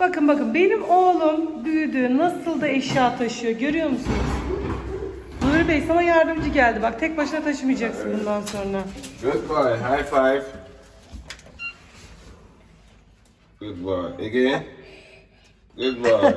Bakın bakın benim oğlum büyüdü. Nasıl da eşya taşıyor. Görüyor musunuz? Nuri Bey sana yardımcı geldi. Bak tek başına taşımayacaksın bundan sonra. Good boy. High five. Good boy. Again. Good boy.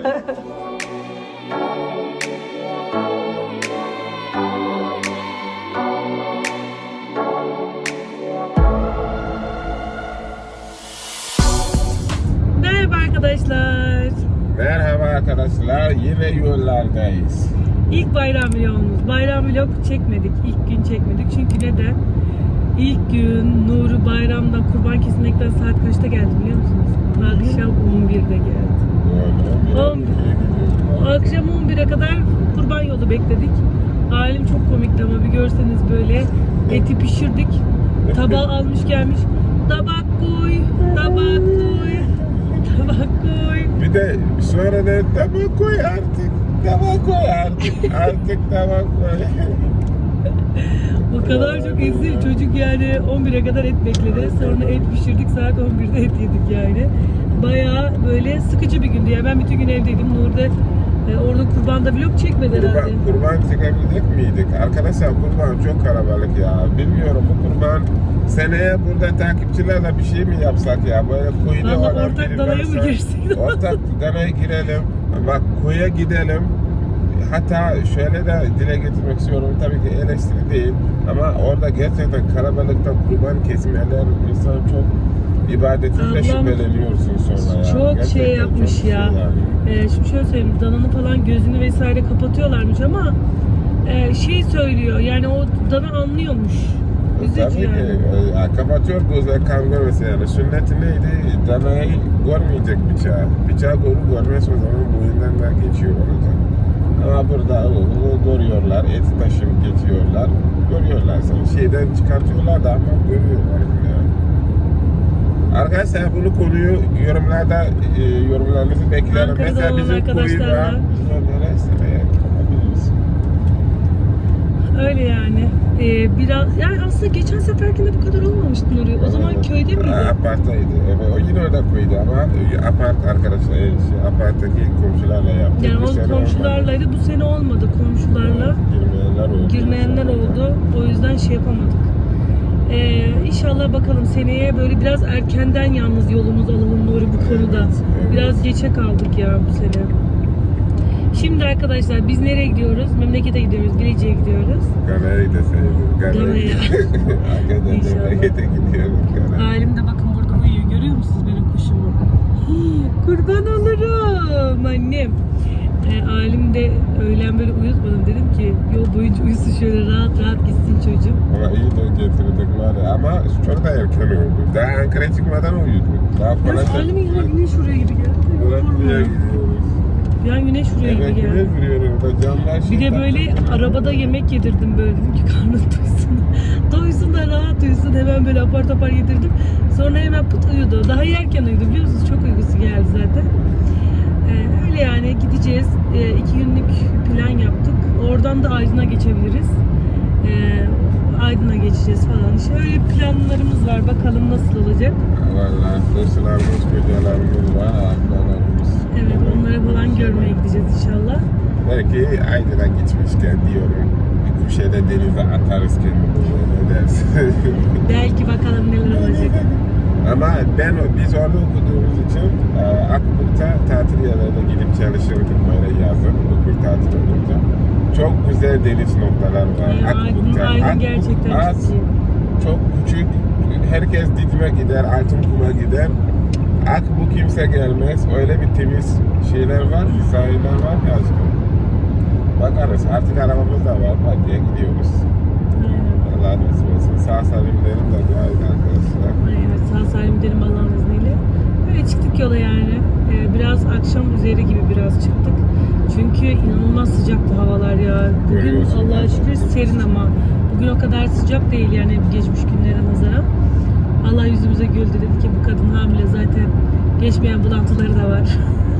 Arkadaşlar. Merhaba arkadaşlar. Yine yollardayız. İlk bayram vlogumuz. Bayram vlog çekmedik. İlk gün çekmedik. Çünkü neden? İlk gün Nuri bayramdan kurban kesinlikten saat kaçta geldi biliyor musunuz? Akşam 11'de geldi. On- Akşam 11'e kadar kurban yolu bekledik. Halim çok komikti ama bir görseniz böyle eti pişirdik. Tabağı almış gelmiş. Tabak koy, tabak koy, tabak koy. Bir de sonra da tabak koy artık. Tabak koy artık. Artık tabak koy. O kadar çok ezil çocuk yani 11'e kadar et bekledi. Sonra et pişirdik saat 11'de et yedik yani. Bayağı böyle sıkıcı bir gündü. Yani ben bütün gün evdeydim. Nur da e, orada kurbanda vlog çekmedi herhalde. Kurban, kurban çekebilecek miydik? Arkadaşlar kurban çok kalabalık ya. Bilmiyorum bu kurban seneye burada takipçilerle bir şey mi yapsak ya? Böyle kuyuda Vallahi olan ortak biri danaya mı girsek? Ortak danaya girelim. Bak kuya gidelim. Hatta şöyle de dile getirmek istiyorum. Tabii ki eleştiri değil. Ama orada gerçekten kalabalıkta kurban kesmeler insan çok ibadetinde Ablam şüpheleniyorsun sonra ya. çok şey Gerçekten yapmış çok ya. yani. Ee, şimdi şöyle söyleyeyim, dananın falan gözünü vesaire kapatıyorlarmış ama e, şey söylüyor yani o dana anlıyormuş. Tabii yani. ki e, kapatıyor gözler kan görmesi yani. Sünneti neydi? Danayı görmeyecek bıçağı. Bıçağı görür görmez o zaman boyundan da geçiyor olacak. Ama burada o, o görüyorlar, eti taşıyıp geçiyorlar. Görüyorlar seni. Şeyden çıkartıyorlar da ama görüyorlar yani. Arkadaşlar bunu konuyu yorumlarda e, yorumlarınızı beklerim. Ankara'da Mesela bizim arkadaşlarla- kuyuda bizonlara seneye yapabiliriz. Öyle yani. Ee, biraz yani aslında geçen seferkinde bu kadar olmamıştı Nuri. O zaman köyde miydi? Aparttaydı. Evet, o yine orada kuydu ama apart arkadaşlar, e, şey, aparttaki komşularla yaptık. Yani o komşularlaydı. Bu sene olmadı komşularla. Girmeyenler oldu. Girmeyenler oldu. O yüzden şey yapamadık. Ee, inşallah bakalım seneye böyle biraz erkenden yalnız yolumuz alalım Nuri bu konuda. Evet, evet. Biraz geçe kaldık ya bu sene. Şimdi arkadaşlar biz nereye gidiyoruz? Memlekete gidiyoruz. Bilecik'e gidiyoruz. Gana'yı da sevdim. Gana'ya. Hakikaten memlekete gidiyoruz Gana. Halim de bakın burada uyuyor. Görüyor musunuz benim kuşumu? Kurban olurum annem. E, Halim de öğlen böyle uyutmadım. Dedim ki yol boyunca uyusun şöyle rahat rahat gitsin çocuğum. Ama iyi de getirdik var ya. Ama çok da erken uyudu. Daha Ankara'ya çıkmadan uyudu. Daha Ya ya güneş şuraya gibi geldi. Polat'a gidiyoruz. Ya güneş şuraya Evet, gibi güneş geldi. vuruyor orada. Camlar Bir de şey- böyle arabada yemek yedirdim böyle dedim ki karnın doysun. doysun da rahat uyusun. Hemen böyle apar topar yedirdim. Sonra hemen pıt uyudu. Daha yerken uyudu biliyor musunuz? Çok uykusu geldi zaten. Ee, öyle yani gideceğiz. Ee, iki günlük plan yaptık. Oradan da Aydın'a geçebiliriz. Ee, Aydın'a geçeceğiz falan. İşte öyle planlarımız var. Bakalım nasıl olacak. Vallahi dostlarımız, kocalarımız var, ablalarımız. Evet onları falan görmeye gideceğiz inşallah. Belki Aydın'a gitmişken diyorum. Bir kuşe de denize atarız kendimizi. Ne dersin? Belki bakalım neler olacak. Ama ben biz orada okuduğumuz için e, Akbuk'ta tatil yerlerine gidip çalışırdık böyle yazın okul tatil olunca. Çok güzel deniz noktalar var. Aydın, Akbuk'ta. Aydın gerçekten az, çok küçük. Herkes Didim'e gider, Altınkum'a gider. Akbu kimse gelmez. Öyle bir temiz şeyler var, sahiller var ki aşkım. Bakarız. Artık arabamız da var. Hadi gidiyoruz. Aynen. Allah nasip etsin. Sağ salim derim de dua edin arkadaşlar. Ay Evet sağ salim gidelim Allah'ın izniyle. Öyle çıktık yola yani. Ee, biraz akşam üzeri gibi biraz çıktık. Çünkü inanılmaz sıcaktı havalar ya. Bugün Allah'a şükür serin ama bugün o kadar sıcak değil yani geçmiş günlere nazaran. Allah yüzümüze güldü dedi ki bu kadın hamile zaten geçmeyen bulantıları da var.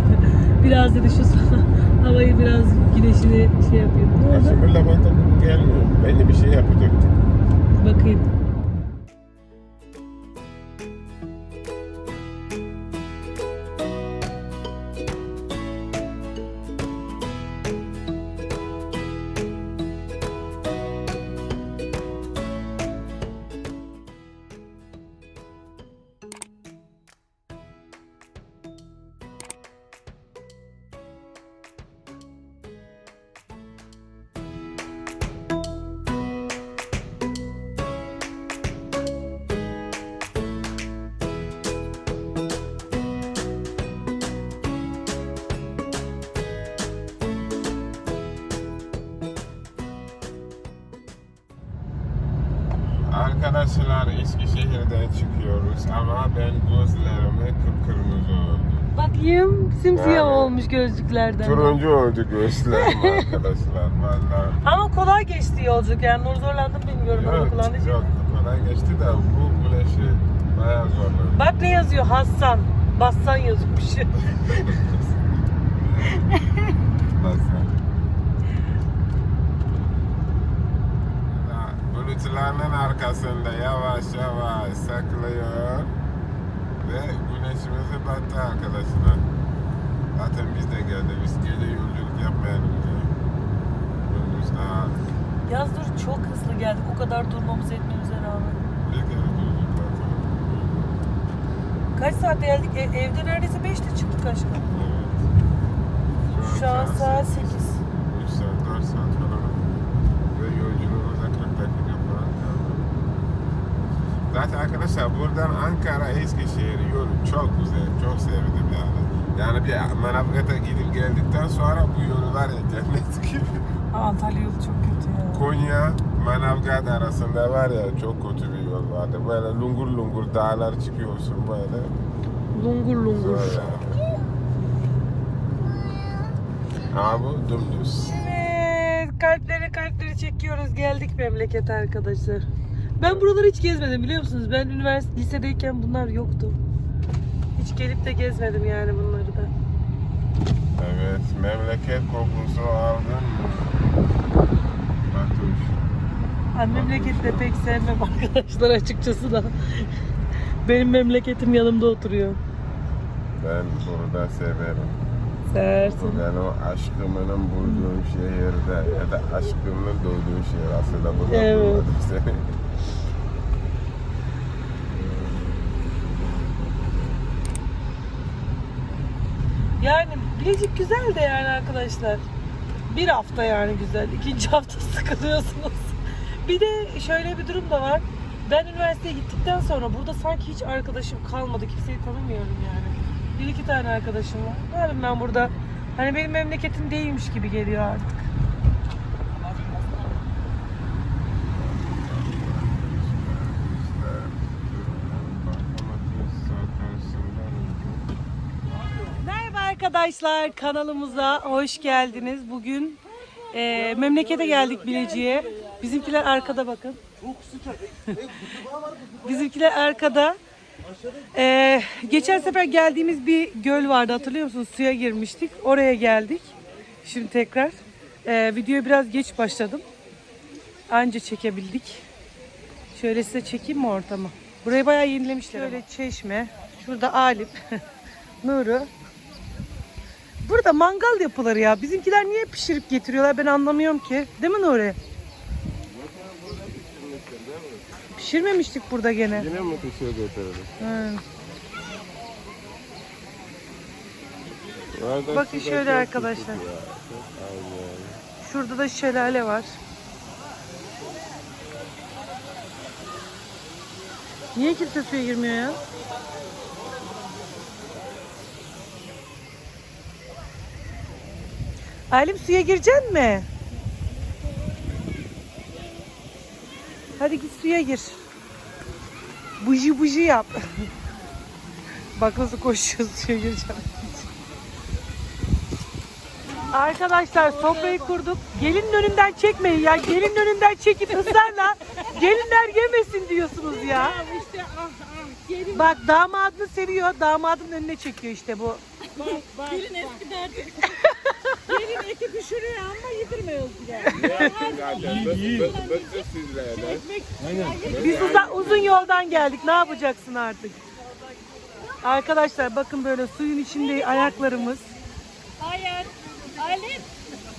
biraz dedi şu havayı biraz güneşini şey yapıyor. Şimdi lavanta gelmiyor. Belli bir şey yapacaktık. Bakayım. Arkadaşlar Eskişehir'den çıkıyoruz ama ben gözlerimi kıpkırmızı oldu. Bakayım simsiyah Yani. olmuş gözlüklerden. Turuncu oldu gözlerim arkadaşlar vallahi. Ama kolay geçti yolculuk yani Nur zorlandım bilmiyorum ama Yok, kullanıcı. yok kolay geçti de bu güneşi bayağı zorladı. Bak ne yazıyor Hassan. Bassan yazmış. Nasıl? Bulutların arkasında yavaş yavaş saklıyor ve güneşimizi battı arkadaşlar. Zaten biz de geldik, biz gece yolculuk yapmayalım diye. Gündüz daha Yaz dur çok hızlı geldik o kadar durmamız etmemize rağmen. bir kere durduk zaten. Kaç saatte geldik? E- evde neredeyse 5'te çıktık aşkım. Evet. Şu an saat 8. 3 saat, 4 saat falan. Ve yolculuğumuza 40 dakika falan kaldı. Zaten arkadaşlar buradan Ankara Eskişehir yolu çok güzel, çok sevdim yani. Yani bir Manavgat'a gidip geldikten sonra bu yolu var ya cennet gibi. Antalya yolu çok kötü ya. Konya, Manavgat arasında var ya çok kötü bir yol vardı. Böyle lungur lungur dağlar çıkıyorsun böyle. Lungur lungur. Zor yani. Ama bu dümdüz. Evet, kalpleri kalpleri çekiyoruz. Geldik memlekete arkadaşlar. Ben buraları hiç gezmedim biliyor musunuz? Ben üniversite lisedeyken bunlar yoktu. Hiç gelip de gezmedim yani bunları da. Evet, memleket kokusu aldın mı? Batuş. Ben memleketi de pek sevmem arkadaşlar açıkçası da. Benim memleketim yanımda oturuyor. Ben burada severim. Seversin. Ben o aşkımın bulduğum şehirde ya da aşkımın doğduğu şehir aslında burada Evet. seni. Yani Bilecik güzel de yani arkadaşlar. Bir hafta yani güzel. İkinci hafta sıkılıyorsunuz. Bir de şöyle bir durum da var. Ben üniversiteye gittikten sonra burada sanki hiç arkadaşım kalmadı. Kimseyi tanımıyorum yani. Bir iki tane arkadaşım var. Ne yapayım ben burada? Hani benim memleketim değilmiş gibi geliyor artık. Merhaba arkadaşlar kanalımıza hoş geldiniz. Bugün e, memlekete geldik Bilecik'e. Bizimkiler arkada bakın. Bizimkiler arkada. E, geçen sefer geldiğimiz bir göl vardı hatırlıyor musunuz? Suya girmiştik. Oraya geldik. Şimdi tekrar. E, videoya biraz geç başladım. Anca çekebildik. Şöyle size çekeyim mi ortamı? Burayı bayağı yenilemişler. Şöyle çeşme. Şurada Alip. Nuru. Burada mangal yapılır ya. Bizimkiler niye pişirip getiriyorlar ben anlamıyorum ki. Değil mi Nuri? Pişirmemiştik burada gene. Yine mi? Hı. Orada Bakın şöyle arkadaşlar. Şurada da şelale var. Niye kimse suya girmiyor ya? Alim suya girecek mi? Hadi git suya gir. Buji buji yap. Bak nasıl koşuyor suya gireceğim. Arkadaşlar sofrayı kurduk. Gelinin önünden çekmeyin ya. Gelinin önünden çekip ısrarla gelinler yemesin diyorsunuz ya. İşte ah ah gelin Bak damadını seviyor. Damadın önüne çekiyor işte bu. gelin eski derdi. Eti pişiriyor ama yedirmiyoruz bile. Zaten bık- bık- bıktık sizlerden. Biz uzun, uzun yoldan geldik. Ne yapacaksın artık? Arkadaşlar bakın böyle suyun içinde ayaklarımız. Hayır. Alif.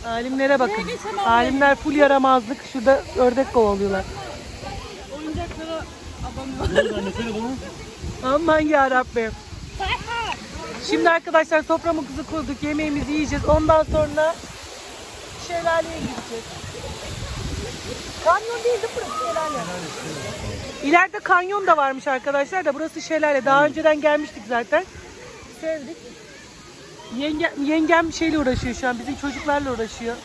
Alimlere bakın. Alimler full yaramazlık. Şurada ördek kovalıyorlar. Oyuncaklara abanıyor. Aman ya Rabbim. Şimdi arkadaşlar soframızı kurduk. Yemeğimizi yiyeceğiz. Ondan sonra şelaleye gideceğiz. Kanyon değil değil mi burası şelale? İleride kanyon da varmış arkadaşlar da burası şelale. Daha önceden gelmiştik zaten. Sevdik. Yenge, yengem şeyle uğraşıyor şu an. Bizim çocuklarla uğraşıyor.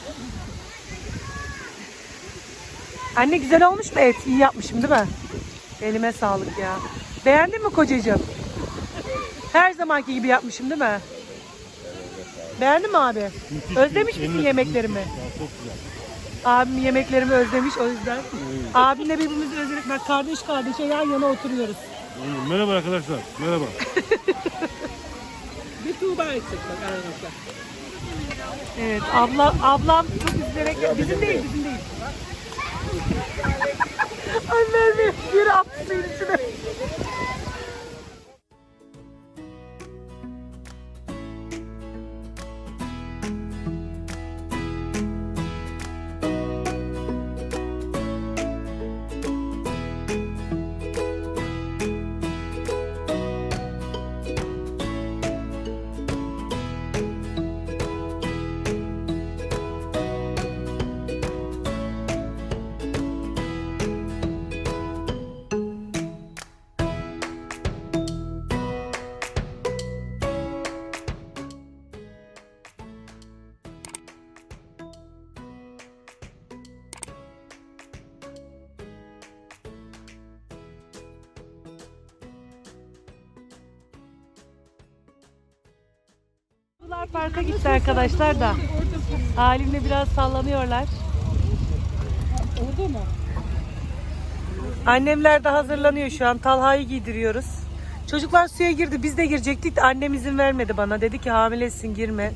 Anne güzel olmuş mu et? İyi yapmışım değil mi? Elime sağlık ya. Beğendin mi kocacığım? Her zamanki gibi yapmışım değil mi? Beğendin mi abi? Özlemiş misin yemeklerimi? Abim yemeklerimi özlemiş o yüzden. Abimle birbirimizi özledik. Bak kardeş kardeşe yan yana oturuyoruz. Merhaba arkadaşlar. Merhaba. Bir Tuğba eksik bak aranızda. Evet abla ablam çok üzülerek bizim değil bizim değil. Annem bir attı içine. Parka gitti arkadaşlar da. Halimle biraz sallanıyorlar. Orada mı? Annemler de hazırlanıyor şu an. Talha'yı giydiriyoruz. Çocuklar suya girdi. Biz de girecektik annem izin vermedi bana. Dedi ki hamilesin girme.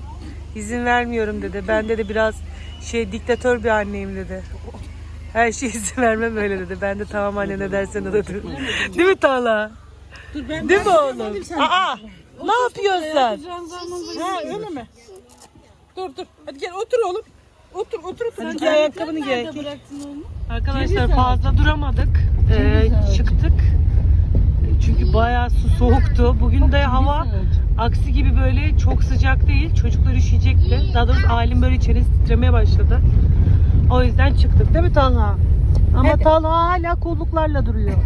İzin vermiyorum dedi. Ben dedi biraz şey diktatör bir anneyim dedi. Her şey izin vermem öyle dedi. Ben de tamam anne ne dersen o dedi. Değil mi Talha? Dur ben Değil mi oğlum? Aa, ne yapıyorsun sen? Ha öyle mi? Dur dur. Hadi gel otur oğlum. Otur otur otur. Hadi giy ayakkabını giy. Arkadaşlar fazla duramadık. Ee, çıktık. Çünkü bayağı su soğuktu. Bugün de hava aksi gibi böyle çok sıcak değil. Çocuklar üşüyecekti. Daha doğrusu alim böyle içerisi titremeye başladı. O yüzden çıktık. Değil mi Talha? Ama Talha hala kolluklarla duruyor.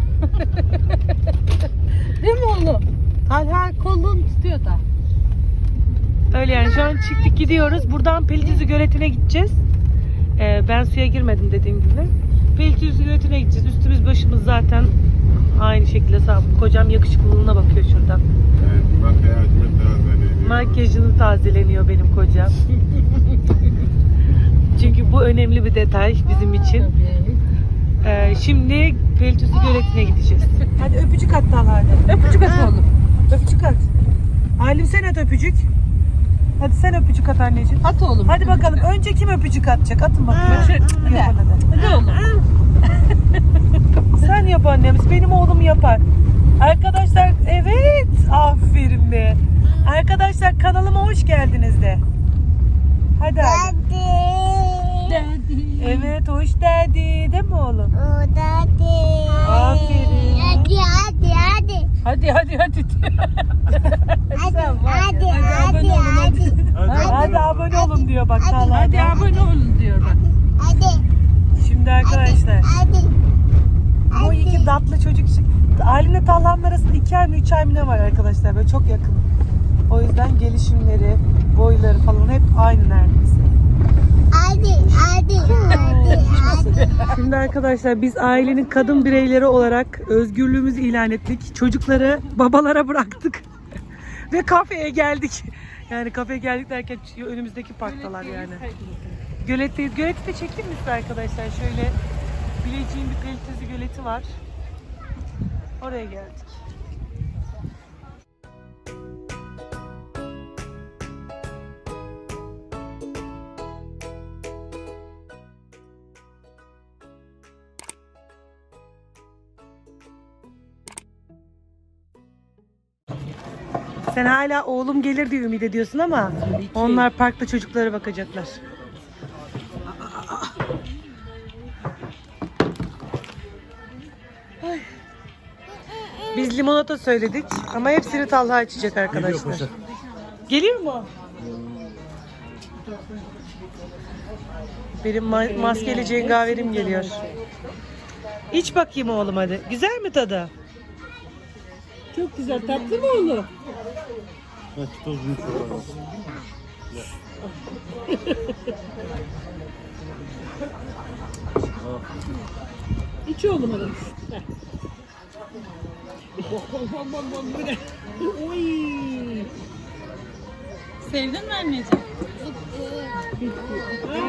Değil mi oğlum? Talha kolunu tutuyor da. Öyle yani şu an çıktık gidiyoruz. Buradan Pelitüzü Göleti'ne gideceğiz. Ee, ben suya girmedim dediğim gibi. Pelitüzü Göleti'ne gideceğiz. Üstümüz başımız zaten aynı şekilde sağ. Kocam yakışıklılığına bakıyor şuradan. Evet, tazeleniyor. Makyajını tazeleniyor benim kocam. Çünkü bu önemli bir detay bizim için. Ee, şimdi Pelitüzü Göleti'ne gideceğiz. Hadi öpücük at hadi. Öpücük at oğlum. Öpücük at. Halim sen at öpücük. Hadi sen öpücük at anneciğim. At oğlum. Hadi bakalım önce kim öpücük atacak? Atın bakalım. Hadi. Hadi. Yap hadi. Hadi oğlum. Sen yap annemiz. Benim oğlum yapar. Arkadaşlar evet. Aferin be. Arkadaşlar kanalıma hoş geldiniz de. Hadi abi. Daddy. Evet hoş geldi. Değil mi oğlum? Aferin. Hadi hadi hadi. Hadi abone olun diyor bak Talha. Hadi abone olun diyor bak. Şimdi arkadaşlar bu iki tatlı çocuk için Alimle Talha'nın arasında iki ay mı üç ay mı ne var arkadaşlar böyle çok yakın. O yüzden gelişimleri, boyları falan hep aynı neredeyse. Şimdi arkadaşlar biz ailenin kadın bireyleri olarak özgürlüğümüzü ilan ettik. Çocukları babalara bıraktık. Ve kafeye geldik. Yani kafeye geldik derken önümüzdeki parktalar yani. Göletteyiz. Göleti de çektim mi size arkadaşlar? Şöyle Bilecik'in bir Pelitezi göleti var. Oraya geldik. Sen hala oğlum gelir diye ümit ediyorsun ama onlar parkta çocuklara bakacaklar. Ay. Biz limonata söyledik ama hepsini Talha içecek arkadaşlar. Geliyor mu? Benim ma- maskeli cengaverim geliyor. İç bakayım oğlum hadi. Güzel mi tadı? Çok güzel tatlı mı oğlum? Toz. İç oğlum bu ne? Oy. Sevdin mi anneciğim?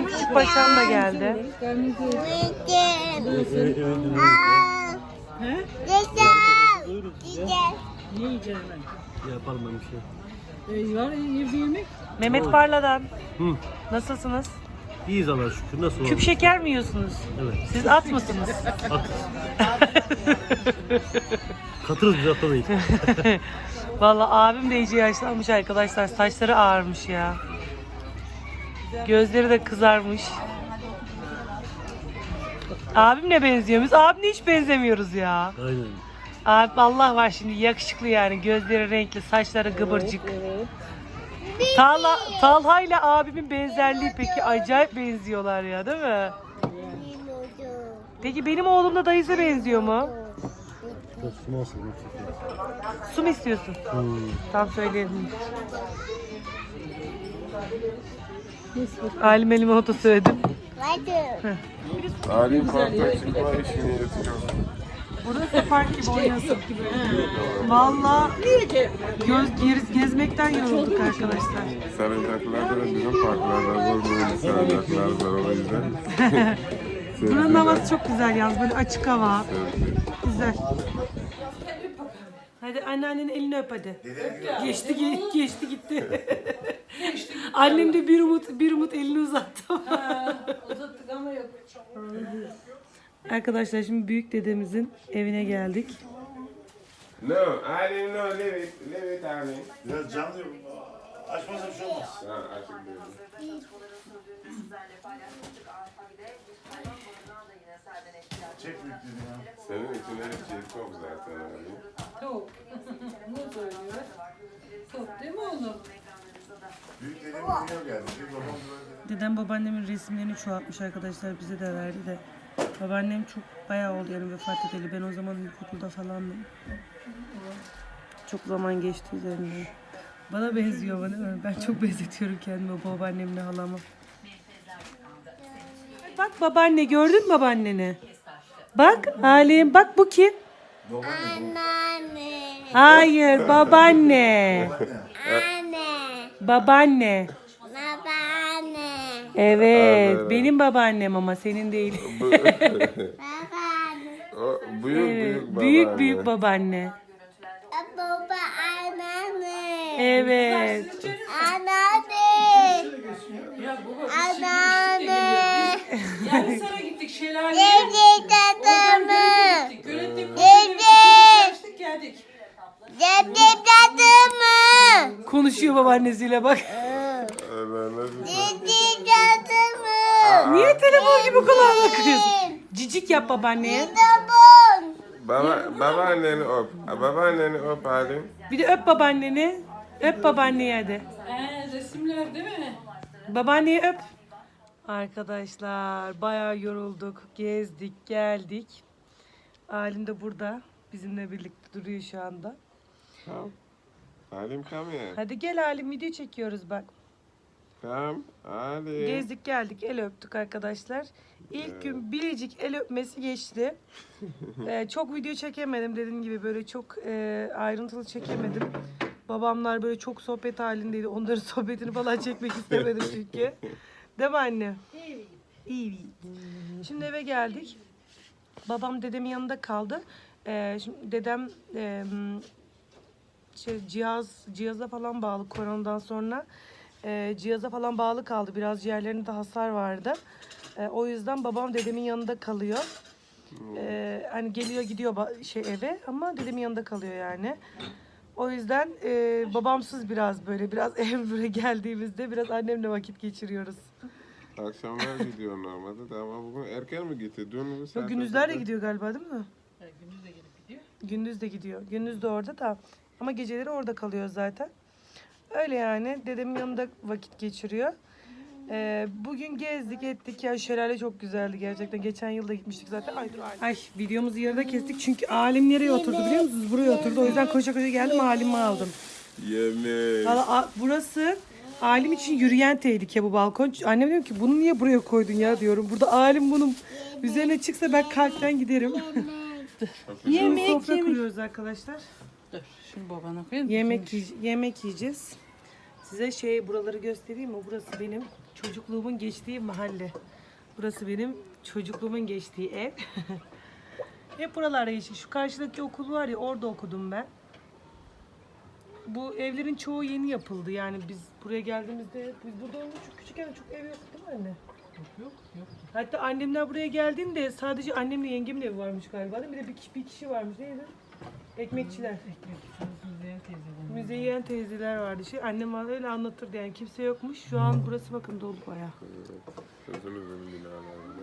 Küçük paşam da geldi. He? Ne yiyeceğim ben? Yapalım ben bir şey. Var evde yemek. Mehmet Parla'dan. Hı. Nasılsınız? İyiyiz Allah'a şükür. Nasıl Küp olalım? şeker mi yiyorsunuz? Evet. Siz at mısınız? At. Katırız biz atamayız. Vallahi abim de iyice yaşlanmış arkadaşlar. Saçları ağarmış ya. Gözleri de kızarmış. Abimle benziyor muyuz? Abimle hiç benzemiyoruz ya. Aynen. Abi Allah var şimdi yakışıklı yani. Gözleri renkli, saçları gıbırcık. Talha, Talha ile abimin benzerliği peki acayip benziyorlar ya değil mi? Peki benim oğlum da dayısı benziyor mu? Su çekelim. Su mu istiyorsun? Hmm. Tam söyleyelim. Halime limonata söyledim. Alim parkta çıkma işini. Burası park gibi oynasın gibi. Valla göz gez, gezmekten yorulduk arkadaşlar. Sarıcaklarda da bizim parklarda bol böyle sarıcaklar var o yüzden. Buranın havası çok güzel yalnız böyle açık hava. Güzel. Hadi anneannenin elini öp hadi. Geçti ge- geçti gitti. Annem de bir umut bir umut elini uzattı. Uzattık ama yok. Arkadaşlar şimdi büyük dedemizin evine geldik. No, Alim no, leave it, leave it Alim. Biraz canlı yok. Açmazsa bir şey olmaz. Ha, açık değil. Çek büyüklüğünü ya. Senin için her şey çok zaten Alim. Çok. Bunu söylüyor. Çok değil mi oğlum? Büyük dünya geldi. Dedem babaannemin resimlerini çoğaltmış arkadaşlar bize de verdi de. Babaannem çok bayağı oldu yani vefat edeli. Ben o zaman ilkokulda falandım. Çok zaman geçti üzerinden. Bana benziyor değil mi? Ben çok benzetiyorum kendimi babaannemle halama. Bak babaanne gördün mü babaanneni? Bak Halim bak bu kim? Anneanne. Hayır babaanne. Anne. Babaanne. Evet Anne. benim babaannem ama senin değil. Babaanne. O büyük Evet, büyük büyük babaanne. büyük babaanne. Baba anneanne. Evet. Anneanne. Anneanne. Yani sana gittik şelaleye. Dede dadamı. Gittik. Yönettik. Dede. Kaçtık geldik. Dede dadamı. Konuşuyor babaannesiyle bak. Dadamı. Niye telefon gibi kulağına kırıyorsun? Cicik yap babaanneye. Dabon. Baba, babaanneni öp. Babaanneni öp Alim. Bir de öp babaanneni. Öp babaanneyi hadi. Ee, resimler değil mi? Babaanneyi öp. Arkadaşlar bayağı yorulduk. Gezdik, geldik. Alim de burada. Bizimle birlikte duruyor şu anda. Come. Alim come here. Hadi gel Alim video çekiyoruz bak. Come. Alim. Gezdik geldik el öptük arkadaşlar. İlk gün Bilecik el öpmesi geçti. Ee, çok video çekemedim dediğim gibi böyle çok e, ayrıntılı çekemedim. Babamlar böyle çok sohbet halindeydi. Onların sohbetini falan çekmek istemedim çünkü. Değil mi anne? İyi. Şimdi eve geldik. Babam dedemin yanında kaldı. Ee, şimdi dedem e, şey cihaz cihaza falan bağlı koronadan sonra e, cihaza falan bağlı kaldı. Biraz ciğerlerinde hasar vardı. E, o yüzden babam dedemin yanında kalıyor. E, hani geliyor gidiyor şey eve ama dedemin yanında kalıyor yani. O yüzden e, babamsız biraz böyle biraz eve böyle geldiğimizde biraz annemle vakit geçiriyoruz. Akşamlar gidiyor normalde de ama bugün erken mi gitti? Dün bu Yok gündüzler de gidiyor galiba değil mi? gündüz de gelip gidiyor. Gündüz de gidiyor. Gündüz de orada da. Ama geceleri orada kalıyor zaten. Öyle yani. Dedemin yanında vakit geçiriyor. Ee, bugün gezdik ettik ya şelale çok güzeldi gerçekten. Geçen yıl da gitmiştik zaten. Ay, dur, ay. Ay videomuzu yarıda kestik çünkü alim nereye oturdu biliyor musunuz? Buraya oturdu. O yüzden koşa koşa geldim alimi aldım. Yemek. Valla a- burası alim için yürüyen tehlike bu balkon. Annem diyor ki bunu niye buraya koydun ya diyorum. Burada alim bunun üzerine çıksa ben kalpten giderim. Yemek sofra kuruyoruz arkadaşlar. Dur şimdi babana koyalım. Yemek yiye- yemek yiyeceğiz. Size şey buraları göstereyim mi? Burası benim çocukluğumun geçtiği mahalle. Burası benim çocukluğumun geçtiği ev. Hep buralarda geçti. Şu karşıdaki okul var ya orada okudum ben. Bu evlerin çoğu yeni yapıldı. Yani biz buraya geldiğimizde biz burada olunca çok küçükken çok ev yoktu değil mi anne? Yok yok. Hatta annemler buraya geldiğinde sadece annemle yengemin evi varmış galiba. değil mi? Bir de bir kişi, bir kişi varmış. Neydi? Ekmekçiler. Müzeyyen teyzeden. Müzeyyen teyzeler vardı. Şey, annem bana öyle anlatırdı yani kimse yokmuş. Şu an burası bakın dolu bayağı. Uzun binalarında.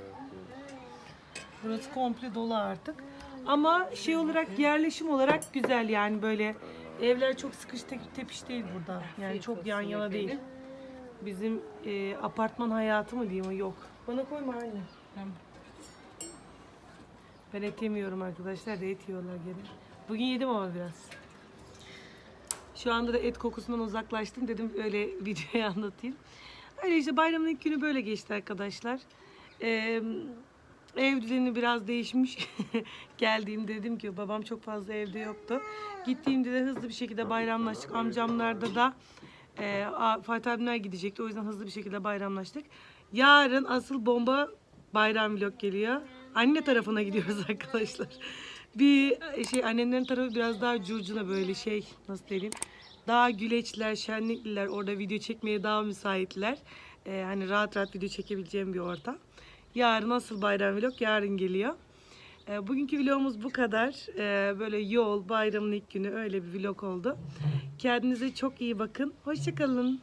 Burası komple dolu artık. Ama şey olarak yerleşim olarak güzel yani böyle evler çok sıkış te- tepiş değil burada. Yani çok yan yana değil. Bizim e, apartman hayatı mı diyeyim o yok. Bana koyma anne. Tamam. Ben et yemiyorum arkadaşlar da et yiyorlar gene. Bugün yedim ama biraz. Şu anda da et kokusundan uzaklaştım dedim öyle videoya anlatayım. Öyle işte bayramın ilk günü böyle geçti arkadaşlar. Ee, ev düzeni biraz değişmiş. Geldiğimde dedim ki babam çok fazla evde yoktu. Gittiğimde de hızlı bir şekilde bayramlaştık. Amcamlarda da e, Fatih abimler gidecekti. O yüzden hızlı bir şekilde bayramlaştık. Yarın asıl bomba bayram vlog geliyor. Anne tarafına gidiyoruz arkadaşlar bir şey annemlerin tarafı biraz daha curcuna böyle şey nasıl diyeyim. Daha güleçler, şenlikliler orada video çekmeye daha müsaitler. Ee, hani rahat rahat video çekebileceğim bir ortam. Yarın nasıl bayram vlog? Yarın geliyor. Ee, bugünkü vlogumuz bu kadar. Ee, böyle yol, bayramın ilk günü öyle bir vlog oldu. Kendinize çok iyi bakın. Hoşçakalın.